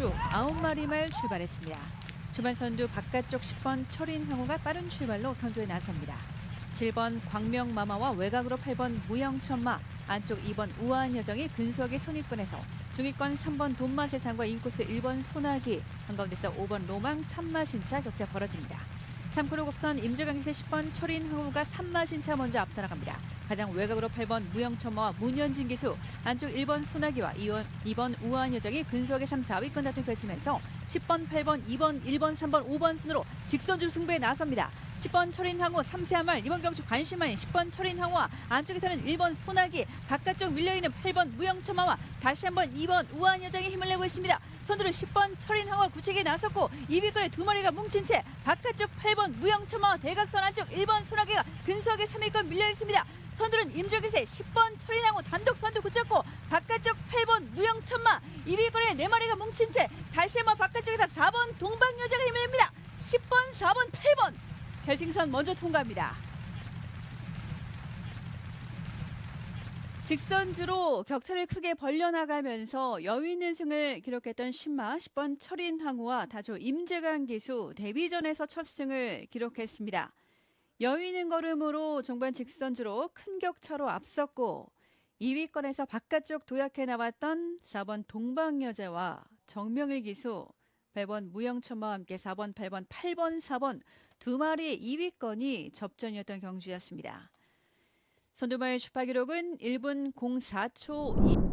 주 9마리 말 출발했습니다. 초반 선두 바깥쪽 10번 철인항우가 빠른 출발로 선두에 나섭니다. 7번 광명마마와 외곽으로 8번 무영천마, 안쪽 2번 우아한 여정이 근소하게 선입권에서 중위권 3번 돈마세상과 인코스 1번 소나기, 한가운데서 5번 로망 3마신차 격차 벌어집니다. 3코로 곡선 임재강기세 10번 철인항우가 3마신차 먼저 앞서 나갑니다. 가장 외곽으로 8번 무영천마와 문현진 기수, 안쪽 1번 소나기와 2번, 2번 우아한 여정이 근소하게 3, 4위권 다툼 펼치면서 10번, 8번, 2번, 1번, 3번, 5번 순으로 직선주 승부에 나섭니다. 10번 철인항우 3세한말 이번 경주 관심마인 10번 철인항우와 안쪽에서는 1번 소나기 바깥쪽 밀려있는 8번 무영천마와 다시 한번 2번 우아한 여정이 힘을 내고 있습니다. 선두는 10번 철인항우와 구책에 나섰고 2위권에 두 마리가 뭉친 채 바깥쪽 8번 무영천마와 대각선 안쪽 1번 소나기가 근소하게 3위권 밀려있습니다. 선두는 임조기세 10번 철인항우 단독 선두 붙였고 바깥쪽 8번 무영천마 2위권에 네 마리가 뭉친 채 다시 한번 바깥 쪽에서 4번 동방여자가 힘을 냅니다. 10번, 4번, 8번 결승선 먼저 통과합니다. 직선주로 격차를 크게 벌려나가면서 여유 있는 승을 기록했던 신마 10번 철인 항우와 다조 임재강 기수 데뷔전에서 첫 승을 기록했습니다. 여유 있는 걸음으로 종반 직선주로 큰 격차로 앞섰고 2위권에서 바깥쪽 도약해 나왔던 4번 동방여자와 정명일 기수 8번 무영천마와 함께 4번, 8번, 8번, 4번 두 마리의 2위권이 접전이었던 경주였습니다. 선두마의 주파 기록은 1분 04초 2.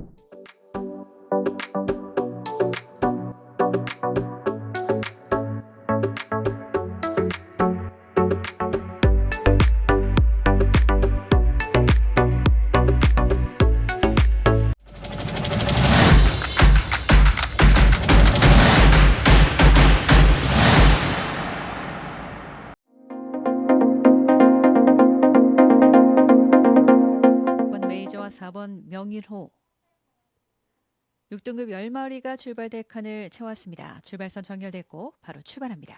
4번 명일호 6등급 10마리가 출발 대 칸을 채웠습니다. 출발선 정렬됐고 바로 출발합니다.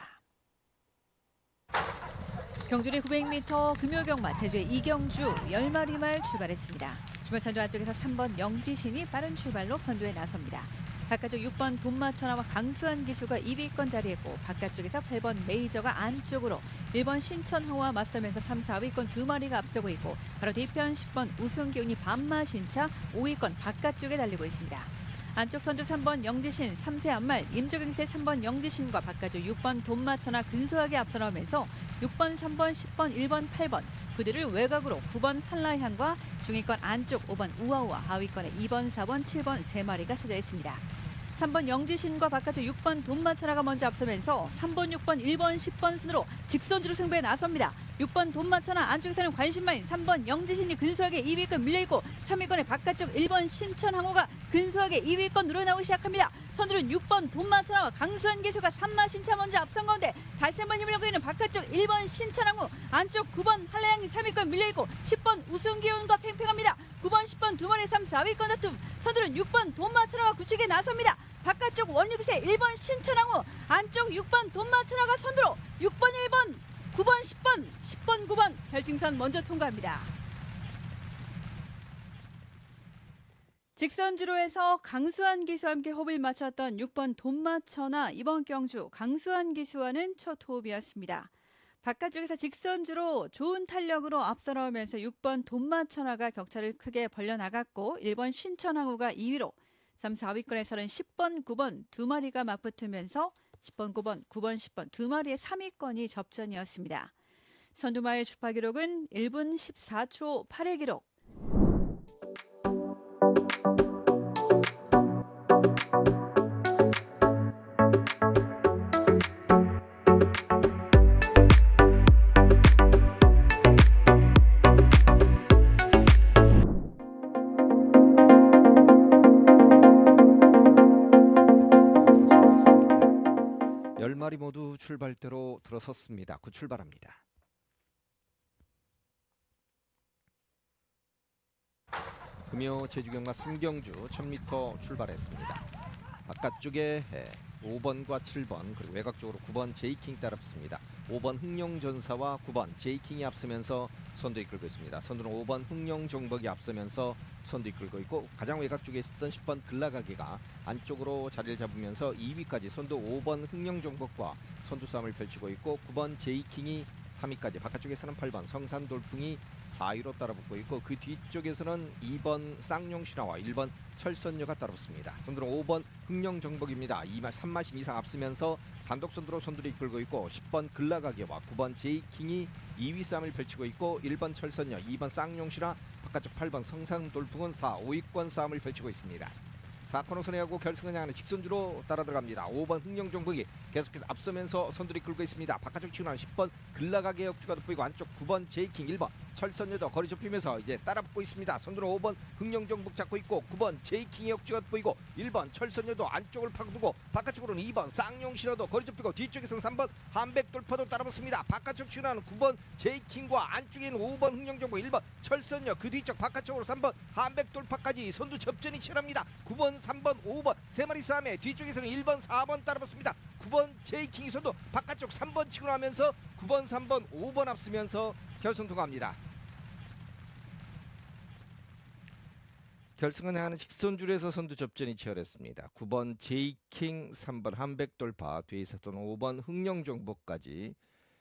경주리 900m 금요경마 제주의 이경주 10마리 말 출발했습니다. 출발선두 안쪽에서 3번 영지신이 빠른 출발로 선두에 나섭니다. 바깥쪽 6번 돈마천하와 강수한 기수가 2위권 자리했고 바깥쪽에서 8번 메이저가 안쪽으로 1번 신천호와 맞서면서 3, 4위권 두 마리가 앞서고 있고 바로 뒤편 10번 우승기운이 반마신차 5위권 바깥쪽에 달리고 있습니다. 안쪽 선두 3번 영지신 3세 안말 임조경세 3번 영지신과 바깥쪽 6번 돈마천하 근소하게 앞서 나오면서 6번, 3번, 10번, 1번, 8번 그들을 외곽으로 9번 팔라향과 중위권 안쪽 5번 우아우와 하위권에 2번, 4번, 7번 세 마리가 서져 있습니다. 3번 영지신과 바깥쪽 6번 돈마천하가 먼저 앞서면서 3번, 6번, 1번, 10번 순으로 직선주로 승부에 나섭니다. 6번 돈마천하 안쪽에 타는 관심마인 3번 영지신이 근소하게 2위권 밀려있고 3위권에 바깥쪽 1번 신천항우가 근소하게 2위권 늘어나오기 시작합니다. 선두는 6번 돈마천하와 강수한 개수가 3마 신차 먼저 앞선 가운데 다시 한번 힘을 내고 있는 바깥쪽 1번 신천항우 안쪽 9번 한라양이 3위권 밀려있고 10번 우승기운과 팽팽합니다. 9번 10번 두 마리 3, 4위권 다툼 선두는 6번 돈마천하와 구축에 나섭니다. 바깥쪽 원유기세 1번 신천항우 안쪽 6번 돈마천하가 선두로 6번 1번 9번 10번 10번 9번 결승선 먼저 통과합니다. 직선주로에서 강수한 기수와 함께 호흡을 맞췄던 6번 돈마천하 이번 경주 강수한 기수와는 첫 호흡이었습니다. 바깥쪽에서 직선주로 좋은 탄력으로 앞서 나오면서 6번 돈마천하가 격차를 크게 벌려나갔고 1번 신천항우가 2위로 3, 4위권에서는 10번, 9번 두 마리가 맞붙으면서 10번, 9번, 9번, 10번 두 마리의 3위권이 접전이었습니다. 선두마의 주파 기록은 1분 14초 8의 기록. 들어섰습니다. 곧 출발합니다. 금요 제주경마 3경주 1000m 출발했습니다. 바깥쪽에 5번과 7번 그리고 외곽 쪽으로 9번 제이킹 따라붙습니다. 5번 흥룡전사와 9번 제이킹이 앞서면서 선두 이끌고 있습니다. 선두는 5번 흥룡정복이 앞서면서 선두 이끌고 있고 가장 외곽 쪽에 있었던 10번 글라가게가 안쪽으로 자리를 잡으면서 2위까지 선두 5번 흥룡정복과 선두 싸움을 펼치고 있고 9번 제이킹이 3위까지 바깥쪽에서는 8번 성산 돌풍이 4위로 따라붙고 있고 그 뒤쪽에서는 2번 쌍용 신화와 1번 철선녀가 따라붙습니다. 선두는 5번 흥령 정복입니다. 2마 3마신 이상 앞서면서 단독 선두로 선두를 이끌고 있고 10번 글라가게와 9번 제이킹이 2위 싸움을 펼치고 있고 1번 철선녀, 2번 쌍용 신화, 바깥쪽 8번 성산 돌풍은 4, 5위권 싸움을 펼치고 있습니다. 4코너 선회하고 결승을 향하는 직선주로 따라 들어갑니다. 5번 흥령 정복이 계속해서 앞서면서 선두를 이끌고 있습니다. 바깥쪽 치고 나온 10번 글라가게 역주가 돋보이고 안쪽 9번 제이킹 1번 철선여도 거리 좁히면서 이제 따라 붙고 있습니다. 선두는 5번 흥령정복 잡고 있고 9번 제이킹의 역주가 돋보이고 1번 철선여도 안쪽을 파고두고 바깥쪽으로는 2번 쌍용신호도 거리 좁히고 뒤쪽에서는 3번 한백돌파도 따라붙습니다. 바깥쪽 나온 9번 제이킹과 안쪽에 있는 5번 흥령정복 1번 철선여 그 뒤쪽 바깥쪽으로 3번 한백돌파까지 선두 접전이 치열합니다. 9번 3번 5번 세 마리 싸움에 뒤쪽에서는 1번 4번 따라붙습니다. 9번 제이킹이 선두 바깥쪽 3번 치고 나면서 9번 3번 5번 앞서면서 결승 통과합니다. 결승은 향하는 직선줄에서 선두 접전이 치열했습니다. 9번 제이킹, 3번 한백돌파, 뒤에 있었던 5번 흥령정복까지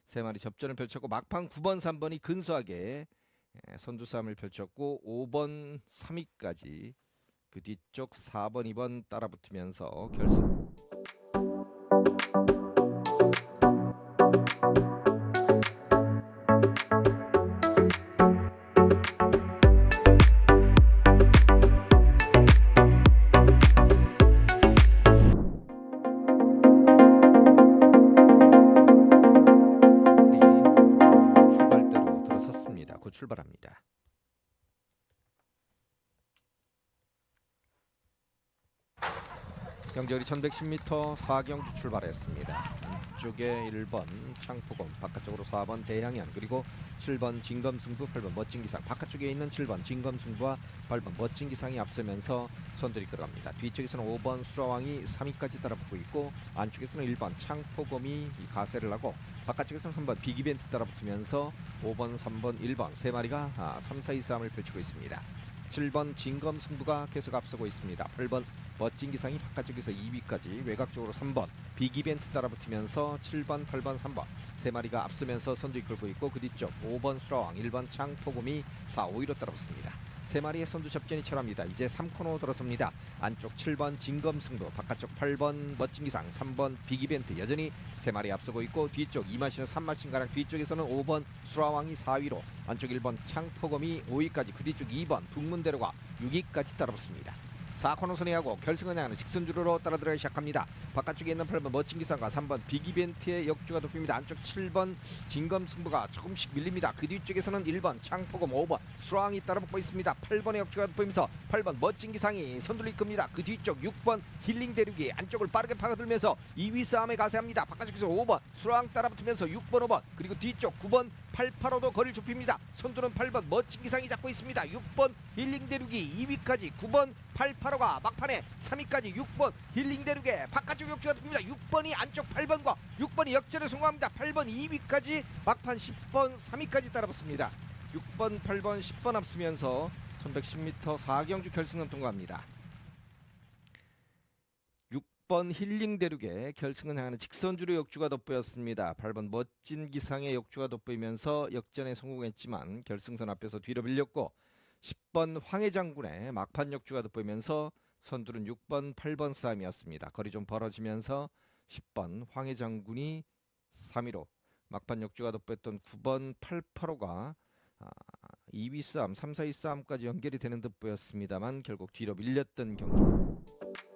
세 마리 접전을 펼쳤고 막판 9번, 3번이 근소하게 예, 선두 싸움을 펼쳤고 5번, 3위까지 그 뒤쪽 4번, 2번 따라붙으면서 결승 출발합니다. 경절이 1110m 4경주 출발했습니다. 이쪽에 1번 창포검, 바깥쪽으로 4번 대향연, 그리고 7번 진검승부, 8번 멋진기상, 바깥쪽에 있는 7번 진검승부와 8번 멋진기상이 앞서면서 선두를 이끌어갑니다. 뒤쪽에서는 5번 수라왕이 3위까지 따라붙고 있고 안쪽에서는 1번 창포검이 이 가세를 하고 바깥쪽에서는 3번 비기벤트 따라붙으면서 5번, 3번, 1번 세 마리가 아, 3, 4, 2 싸움을 펼치고 있습니다. 7번 진검승부가 계속 앞서고 있습니다. 8번 멋진 기상이 바깥쪽에서 2위까지 외곽쪽으로 3번 비기벤트 따라붙으면서 7번, 8번, 3번 세 마리가 앞서면서 선두 이끌고 있고 그 뒤쪽 5번 수라왕, 1번 창포곰이 4, 5위로 따라붙습니다. 세 마리의 선두 접전이 치열합니다. 이제 3코너 들어섭니다. 안쪽 7번 진검승부, 바깥쪽 8번 멋진 기상, 3번 비기벤트 여전히 세 마리 앞서고 있고 뒤쪽 2마신은 3마신 가량 뒤쪽에서는 5번 수라왕이 4위로 안쪽 1번 창포검이 5위까지 그 뒤쪽 2번 북문대로가 6위까지 따라붙습니다. 4코너 선회하고 결승을 향하는 직선주로로 따라 들어가기 시작합니다. 바깥쪽에 있는 8번 멋진 기상과 3번 비기벤트의 역주가 돋봅니다. 안쪽 7번 진검승부가 조금씩 밀립니다. 그 뒤쪽에서는 1번 창포검 5번 수랑이 따라붙고 있습니다. 8번의 역주가 돋보이면서 8번 멋진 기상이 선두를 이끕니다. 그 뒤쪽 6번 힐링 대륙이 안쪽을 빠르게 파고들면서 2위 싸움에 가세합니다. 바깥쪽에서 5번 수랑 따라붙으면서 6번 5번 그리고 뒤쪽 9번 885도 거리를 좁힙니다. 선두는 8번 멋진 기상이 잡고 있습니다. 6번 힐링 대륙이 2위까지 9번 885가 막판에 3위까지 6번 힐링 대륙에 바깥쪽 역주가 듭니다. 6번이 안쪽 8번과 6번이 역전에 성공합니다. 8번 2위까지 막판 10번 3위까지 따라붙습니다. 6번 8번 10번 앞서면서 1110m 4경주 결승은 통과합니다. 6번 힐링 대륙에 결승은 향하는 직선주로 역주가 돋보였습니다. 8번 멋진 기상의 역주가 돋보이면서 역전에 성공했지만 결승선 앞에서 뒤로 밀렸고 10번 황해 장군의 막판 역주가 돋보이면서 선두는 6번 8번 싸움이었습니다. 거리 좀 벌어지면서 10번 황해 장군이 3위로 막판 역주가 돋보였던 9번 885가 아, 2위 싸움, 3, 4위 싸움까지 연결이 되는 듯 보였습니다만 결국 뒤로 밀렸던 경주.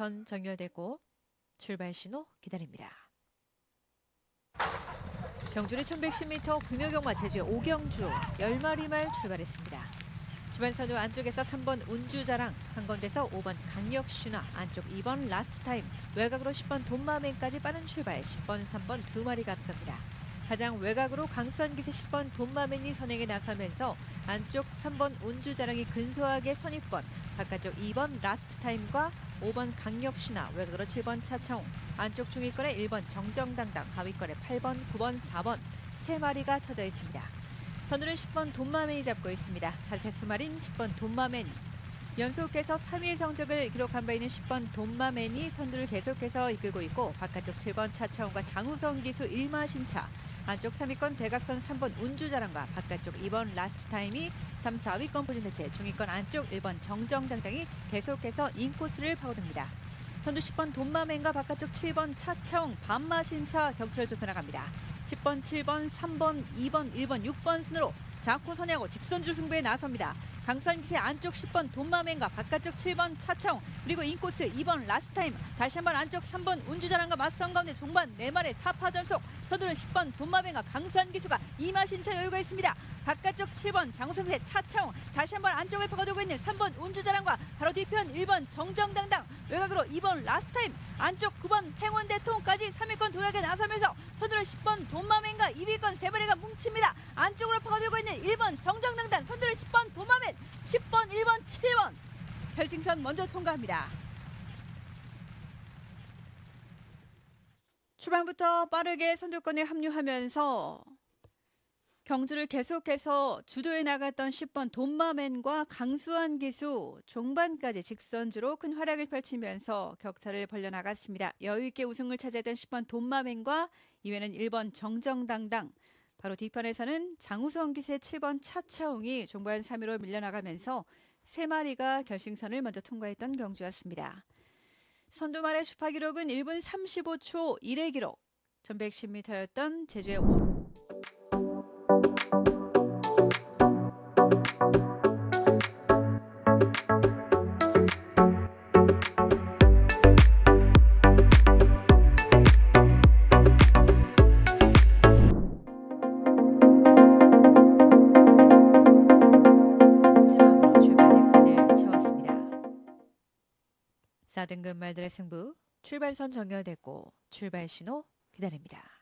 출발선 정렬되고 출발 신호 기다립니다. 경주는 1110m 금요경마 제주 오경주 10마리 말 출발했습니다. 주변 선두 안쪽에서 3번 운주자랑 한 건데서 5번 강력신화 안쪽 2번 라스트 타임 외곽으로 10번 돈마맨까지 빠른 출발 10번 3번 두 마리가 앞섭니다. 가장 외곽으로 강수한 기세 10번 돈마맨이 선행에 나서면서 안쪽 3번 운주자랑이 근소하게 선입권 바깥쪽 2번 라스트 타임과 5번 강력신화 외곽으로 7번 차차홍 안쪽 중위권에 1번 정정당당 하위권에 8번 9번 4번 세 마리가 쳐져 있습니다. 선두는 10번 돈마맨이 잡고 있습니다. 사실 수말인 10번 돈마맨 연속해서 3일 성적을 기록한 바 있는 10번 돈마맨이 선두를 계속해서 이끌고 있고 바깥쪽 7번 차차원과 장우성 기수 1마 신차 안쪽 3위권 대각선 3번 운주자랑과 바깥쪽 2번 라스트 타임이 3, 4위권 포진 대체 중위권 안쪽 1번 정정당당이 계속해서 인코스를 파고듭니다. 선두 10번 돈마맨과 바깥쪽 7번 차차홍 반마 신차 격차를 좁혀 나갑니다. 10번, 7번, 3번, 2번, 1번, 6번 순으로 4코 선야고 직선주 승부에 나섭니다. 기세 안쪽 10번 돈마맨과 바깥쪽 7번 차차홍 그리고 인코스 2번 라스타임 다시 한번 안쪽 3번 운주자랑과 맞선 가운데 종반 4마리 4파 전속 서두른 10번 돈마맨과 강수한 기수가 이마신차 여유가 있습니다. 바깥쪽 7번 장우성세 차차홍 다시 한번 안쪽을 파고들고 있는 3번 운주자랑과 바로 뒤편 1번 정정당당. 외곽으로 2번 라스타임. 안쪽 9번 행운대통까지 3위권 도약에 나서면서 선두를 10번 돈마맨과 2위권 세마리가 뭉칩니다. 안쪽으로 파고들고 있는 1번 정정당당. 선두를 10번 돈마맨. 10번 1번 7번. 결승선 먼저 통과합니다. 출발부터 빠르게 선두권에 합류하면서 경주를 계속해서 주도해 나갔던 10번 돈마맨과 강수환 기수 종반까지 직선주로 큰 활약을 펼치면서 격차를 벌려나갔습니다. 여유있게 우승을 차지했던 10번 돈마맨과 이외는 1번 정정당당 바로 뒷판에서는 장우성 기세 7번 차차웅이 종반 3위로 밀려나가면서 3마리가 결승선을 먼저 통과했던 경주였습니다. 선두말의 주파 기록은 1분 35초 1회 기록 1110m였던 제주의 5... 4등급 말들의 승부 출발선 정렬됐고 출발 신호 기다립니다.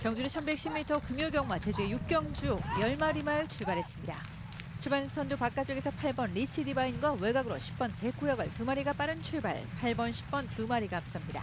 경주는 1110m 금요경마 제주의 6경주 10마리 말 출발했습니다. 주반 선두 바깥쪽에서 8번 리치 디바인과 외곽으로 10번 백구역을 두 마리가 빠른 출발 8번 10번 두 마리가 앞섭니다.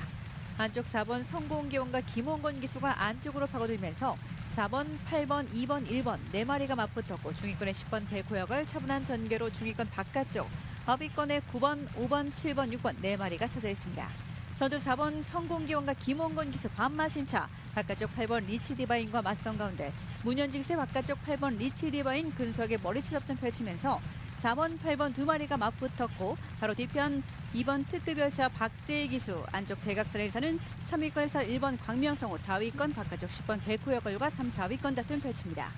안쪽 4번 성공기원과 김원건 기수가 안쪽으로 파고들면서 4번, 8번, 2번, 1번 네 마리가 맞붙었고 중위권의 10번 대구역을 차분한 전개로 중위권 바깥쪽 하위권의 9번, 5번, 7번, 6번 네 마리가 쳐져 있습니다. 선두 4번 성공기원과 김원건 기수 반마신차 바깥쪽 8번 리치 디바인과 맞선 가운데 문현직세 바깥쪽 8번 리치 디바인 근석의 머리치 접전 펼치면서 4번, 8번 두 마리가 맞붙었고 바로 뒤편 2번 특급 열차 박재희 기수 안쪽 대각선에서는 3위권에서 1번 광명성호 4위권 바깥쪽 10번 백호여걸과 3, 4위권 다툼 펼칩니다.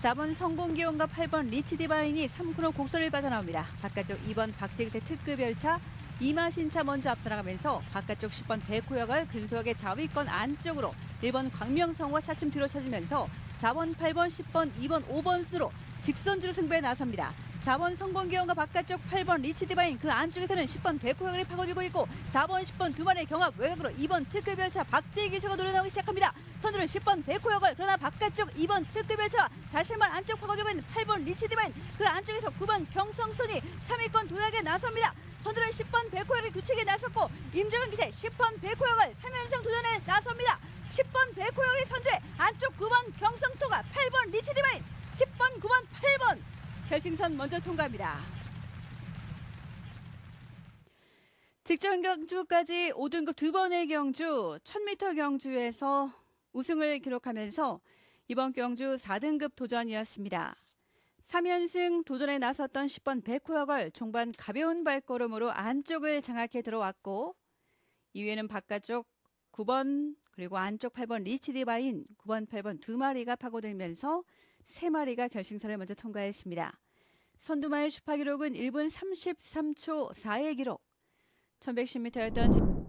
4번 성공기원과 8번 리치디바인이 3코너 곡선을 빠져나옵니다. 바깥쪽 2번 박재기세 특급 열차 이마신차 먼저 앞서 나가면서 바깥쪽 10번 백호여걸 근소하게 4위권 안쪽으로 1번 광명성호가 차츰 뒤로 쳐지면서 4번, 8번, 10번, 2번, 5번 순으로 직선주로 승부에 나섭니다. 4번 성공기원과 바깥쪽 8번 리치디바인 그 안쪽에서는 10번 백호영을 파고들고 있고 4번 10번 두 마리의 경합 외곽으로 2번 특급 열차 박재희 기수가 노려나오기 시작합니다. 선두는 10번 백호영을 그러나 바깥쪽 2번 특급 열차 다시 한번 안쪽 파고들고 있는 8번 리치디바인 그 안쪽에서 9번 경성선이 3위권 도약에 나섭니다. 선두는 10번 백호영을 규칙에 나섰고 임정은 기세 10번 백호영을 3연승 도전에 나섭니다. 10번 백호영의 선두에 안쪽 9번 경성토가 8번 리치디바인 10번 9번 8번 결승선 먼저 통과합니다. 직전 경주까지 5등급 두 번의 경주 1000m 경주에서 우승을 기록하면서 이번 경주 4등급 도전이었습니다. 3연승 도전에 나섰던 10번 백호역을 종반 가벼운 발걸음으로 안쪽을 장악해 들어왔고 이후에는 바깥쪽 9번 그리고 안쪽 8번 리치디바인 9번 8번 두 마리가 파고들면서 세 마리가 결승선을 먼저 통과했습니다. 선두마의 슈파 기록은 1분 33초 4의 기록. 1110m였던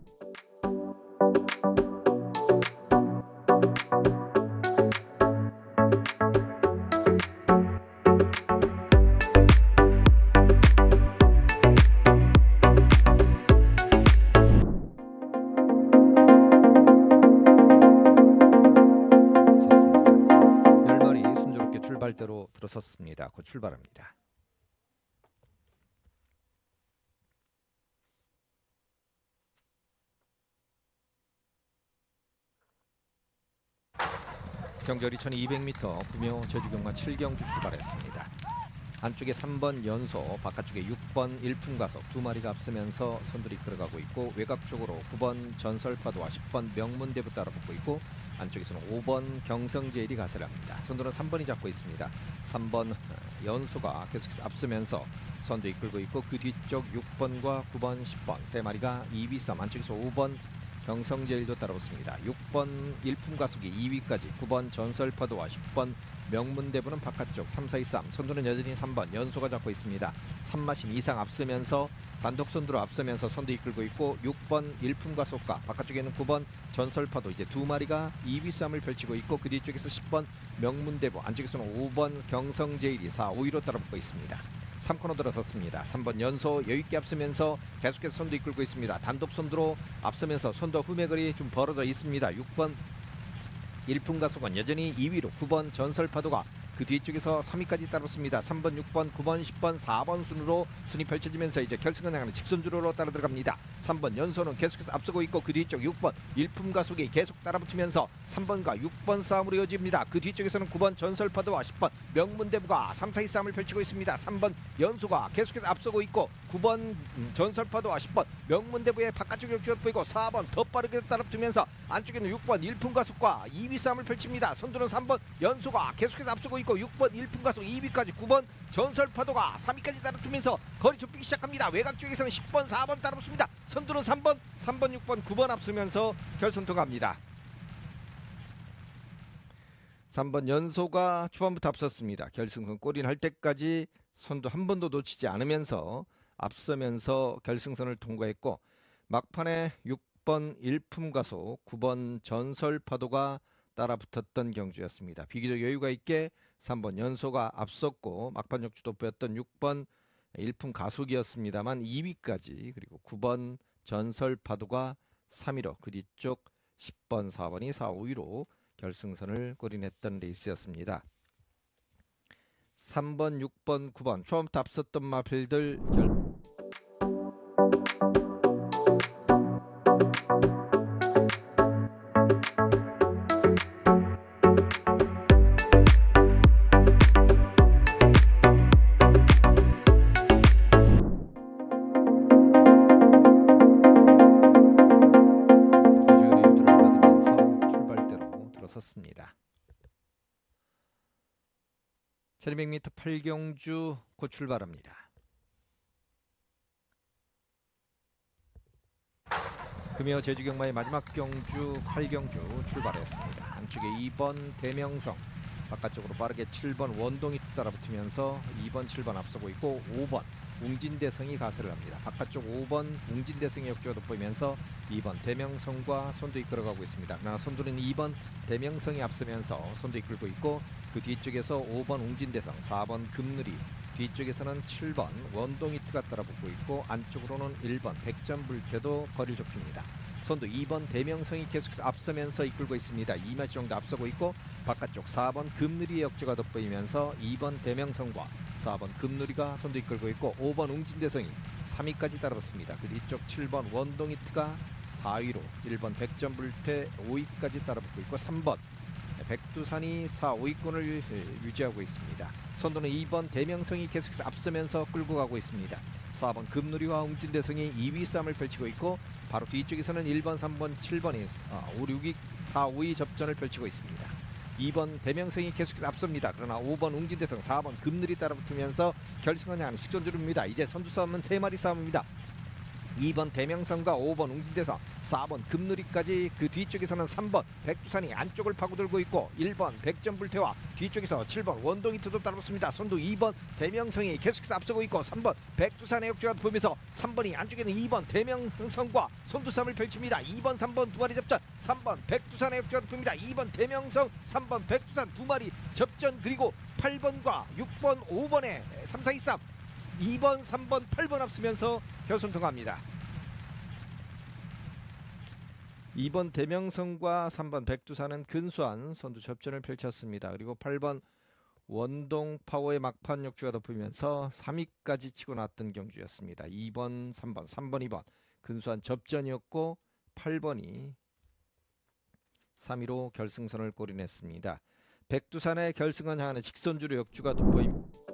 곧 출발합니다. 경결이 1200m 구묘 제주경마 7경주 출발했습니다. 안쪽에 3번 연소, 바깥쪽에 6번 일품가속 두 마리가 앞서면서 선두리 끌어가고 있고 외곽 쪽으로 9번 전설파도와 10번 명문대부 따라붙고 있고 안쪽에서는 5번 경성제일이 가세랍니다. 선두는 3번이 잡고 있습니다. 3번 연소가 계속해서 앞서면서 선두 이끌고 있고 그 뒤쪽 6번과 9번, 10번 세 마리가 2위 싸움 안쪽에서 5번 경성제일도 따라붙습니다. 6번 일품 가속이 2위까지 9번 전설파도와 10번 명문대부는 바깥쪽 3, 4, 2, 3 선두는 여전히 3번 연소가 잡고 있습니다. 3마신 이상 앞서면서 단독 선두로 앞서면서 선두 이끌고 있고 6번 일품가속과 바깥쪽에는 9번 전설파도 이제 두 마리가 2위 싸움을 펼치고 있고 그 뒤쪽에서 10번 명문대부 안쪽에서는 5번 경성제일이 4, 5위로 따라붙고 있습니다. 3코너 들어섰습니다. 3번 연소 여유있게 앞서면서 계속해서 선두 이끌고 있습니다. 단독 선두로 앞서면서 선두 후매거리 좀 벌어져 있습니다. 6번 일품가속은 여전히 2위로 9번 전설파도가 그 뒤쪽에서 3위까지 따랐습니다. 3번, 6번, 9번, 10번, 4번 순으로 순위 펼쳐지면서 이제 결승을 향하는 직선주로로 따라 들어갑니다. 3번 연소는 계속해서 앞서고 있고 그 뒤쪽 6번 일품 가속이 계속 따라붙으면서 3번과 6번 싸움으로 이어집니다. 그 뒤쪽에서는 9번 전설파도와 10번 명문대부가 3, 4, 2 싸움을 펼치고 있습니다. 3번 연소가 계속해서 앞서고 있고 9번 음, 전설파도와 10번 명문대부의 바깥쪽 역주가 보이고 4번 더 빠르게 따라붙으면서 안쪽에는 6번 일품가속과 2위 싸움을 펼칩니다. 선두는 3번 연소가 계속해서 앞서고 있고 6번 일품가속 2위까지 9번 전설파도가 3위까지 따라붙으면서 거리 좁히기 시작합니다. 외곽 쪽에서는 10번, 4번 따라붙습니다. 선두는 3번, 3번, 6번, 9번 앞서면서 결선 통합니다. 3번 연소가 초반부터 앞섰습니다. 결승선 골인할 때까지 선두 한 번도 놓치지 않으면서 앞서면서 결승선을 통과했고 막판에 6번 일품가속, 9번 전설 파도가 따라붙었던 경주였습니다. 비교적 여유가 있게 3번 연소가 앞섰고 막판 역주 돋보였던 6번 일품 가속이었습니다만 2위까지 그리고 9번 전설 파도가 3위로 그 뒤쪽 10번, 4번이 4, 5위로 결승선을 골인했던 레이스였습니다. 3번, 6번, 9번 처음부터 앞섰던 마필들 결... 1200m 8경주 곧 출발합니다. 금요 제주경마의 마지막 경주 8경주 출발했습니다. 안쪽에 2번 대명성 바깥쪽으로 빠르게 7번 원동이 따라붙으면서 2번 7번 앞서고 있고 5번 웅진대성이 가세를 합니다. 바깥쪽 5번 웅진대성의 역주가 돋보이면서 2번 대명성과 손도 이끌어가고 있습니다. 그러나 선두는 2번 대명성이 앞서면서 손도 이끌고 있고 그 뒤쪽에서 5번 웅진대성, 4번 금누리, 뒤쪽에서는 7번 원동이트가 따라붙고 있고 안쪽으로는 1번 백전불태도 거리를 좁힙니다. 선두 2번 대명성이 계속해서 앞서면서 이끌고 있습니다. 2마시 정도 앞서고 있고 바깥쪽 4번 금누리의 역주가 돋보이면서 2번 대명성과 4번 금누리가 선두 이끌고 있고 5번 웅진대성이 3위까지 따라붙습니다. 그 뒤쪽 7번 원동이트가 4위로 1번 백전불태 5위까지 따라붙고 있고 3번 백두산이 4, 5위권을 유지하고 있습니다. 선두는 2번 대명성이 계속해서 앞서면서 끌고 가고 있습니다. 4번 금누리와 웅진대성이 2위 싸움을 펼치고 있고 바로 뒤쪽에서는 1번, 3번, 7번이 5, 6위, 4, 5위 접전을 펼치고 있습니다. 2번 대명성이 계속해서 앞섭니다. 그러나 5번 웅진대성, 4번 금누리 따라붙으면서 결승을 향하는 식선주입니다. 이제 선두 싸움은 3마리 싸움입니다. 2번 대명성과 5번 웅진대성, 4번 금누리까지 그 뒤쪽에서는 3번 백두산이 안쪽을 파고들고 있고 1번 백전불태와 뒤쪽에서 7번 원동이트도 따라붙습니다. 선두 2번 대명성이 계속해서 앞서고 있고 3번 백두산의 역주가 보면서 3번이 안쪽에는 2번 대명성과 선두 싸움을 펼칩니다. 2번 3번 두 마리 접전 3번 백두산의 역주가 보입니다. 2번 대명성 3번 백두산 두 마리 접전 그리고 8번과 6번 5번의 3, 4, 2, 3 2번, 3번, 8번 앞서면서 결선 통합니다. 2번 대명성과 3번 백두산은 근소한 선두 접전을 펼쳤습니다. 그리고 8번 원동 파워의 막판 역주가 덮으면서 3위까지 치고 나왔던 경주였습니다. 2번, 3번, 3번, 2번 근소한 접전이었고 8번이 3위로 결승선을 꼬리냈습니다. 백두산의 결승을 향하는 직선주로 역주가 돋보입니다.